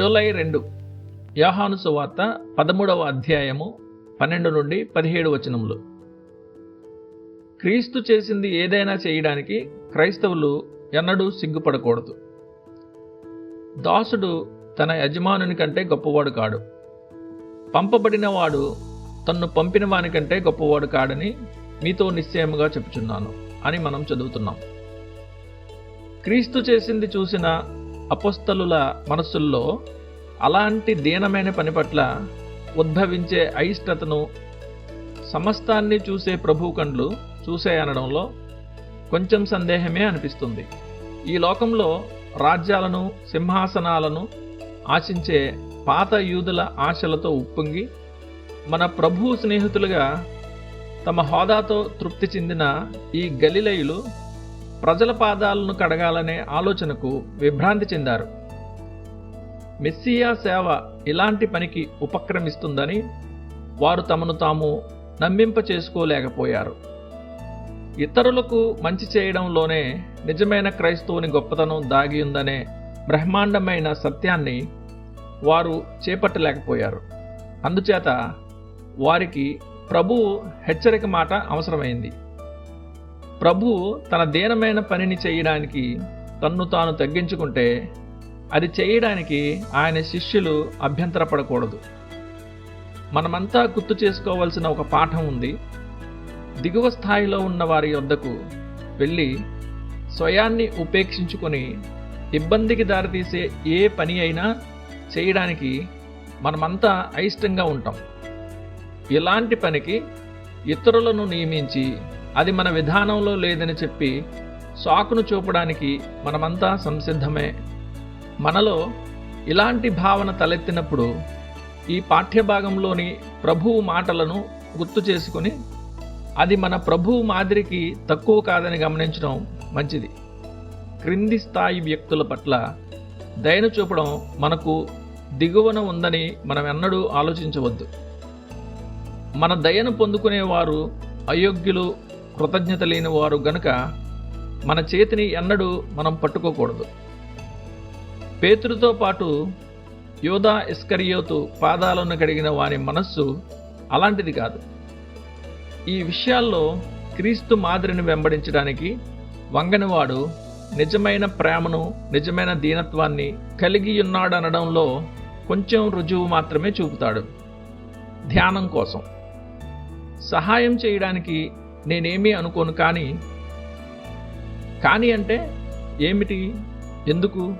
July రెండు యోహాను సువార్త పదమూడవ అధ్యాయము పన్నెండు నుండి పదిహేడు వచనములు. క్రీస్తు చేసింది ఏదైనా చేయడానికి క్రైస్తవులు ఎన్నడూ సిగ్గుపడకూడదు. దాసుడు తన యజమానుని కంటే గొప్పవాడు కాడు. పంపబడిన వాడు తన్ను పంపిన వానికంటే గొప్పవాడు కాడని మీతో నిశ్చయముగా చెప్పుచున్నాను అని మనం చదువుతున్నాం. క్రీస్తు చేసింది చూసిన అపుస్తలుల మనస్సుల్లో అలాంటి దీనమైన పని పట్ల ఉద్భవించే అయిష్టతను సమస్తాన్ని చూసే ప్రభు కండ్లు చూసేయనడంలో కొంచెం సందేహమే అనిపిస్తుంది. ఈ లోకంలో రాజ్యాలను సింహాసనాలను ఆశించే పాత యూదుల ఆశలతో ఉప్పొంగి మన ప్రభు స్నేహితులుగా తమ హోదాతో తృప్తి చెందిన ఈ గలిలయులు ప్రజల పాదాలను కడగాలనే ఆలోచనకు విభ్రాంతి చెందారు. మెస్సియా సేవ ఇలాంటి పనికి ఉపక్రమిస్తుందని వారు తమను తాము నమ్మింప చేసుకోలేకపోయారు. ఇతరులకు మంచి చేయడంలోనే నిజమైన క్రైస్తవుని గొప్పతనం దాగి ఉందనే బ్రహ్మాండమైన సత్యాన్ని వారు చేపట్టలేకపోయారు. అందుచేత వారికి ప్రభువు హెచ్చరిక మాట అవసరమైంది. ప్రభువు తన దీనమైన పనిని చేయడానికి తన్ను తాను తగ్గించుకుంటే అది చేయడానికి ఆయన శిష్యులు అభ్యంతరపడకూడదు. మనమంతా గుర్తు చేసుకోవాల్సిన ఒక పాఠం ఉంది. దిగువ స్థాయిలో ఉన్న వారి వద్దకు వెళ్ళి స్వయాన్ని ఉపేక్షించుకొని ఇబ్బందికి దారితీసే ఏ పని అయినా చేయడానికి మనమంతా అయిష్టంగా ఉంటాం. ఇలాంటి పనికి ఇతరులను నియమించి అది మన విధానంలో లేదని చెప్పి సాకును చూపడానికి మనమంతా సంసిద్ధమే. మనలో ఇలాంటి భావన తలెత్తినప్పుడు ఈ పాఠ్యభాగంలోని ప్రభువు మాటలను గుర్తు చేసుకుని అది మన ప్రభువు మాదిరికి తక్కువ కాదని గమనించడం మంచిది. క్రింది స్థాయి వ్యక్తుల పట్ల దయను చూపడం మనకు దిగువన ఉందని మనం ఎన్నడూ ఆలోచించవద్దు. మన దయను పొందుకునేవారు అయోగ్యులు కృతజ్ఞత లేని వారు గనుక మన చేతిని ఎన్నడూ మనం పట్టుకోకూడదు. పేతుడితో పాటు యోధా ఇస్కరియోతు పాదాలను కడిగిన వాని మనస్సు అలాంటిది కాదు. ఈ విషయాల్లో క్రీస్తు మాదిరిని వెంబడించడానికి వంగనివాడు నిజమైన ప్రేమను నిజమైన దీనత్వాన్ని కలిగి ఉన్నాడనడంలో కొంచెం రుజువు మాత్రమే చూపుతాడు. ధ్యానం కోసం. సహాయం చేయడానికి నేనేమీ అనుకోను కానీ కానీ అంటే ఏమిటి? ఎందుకు?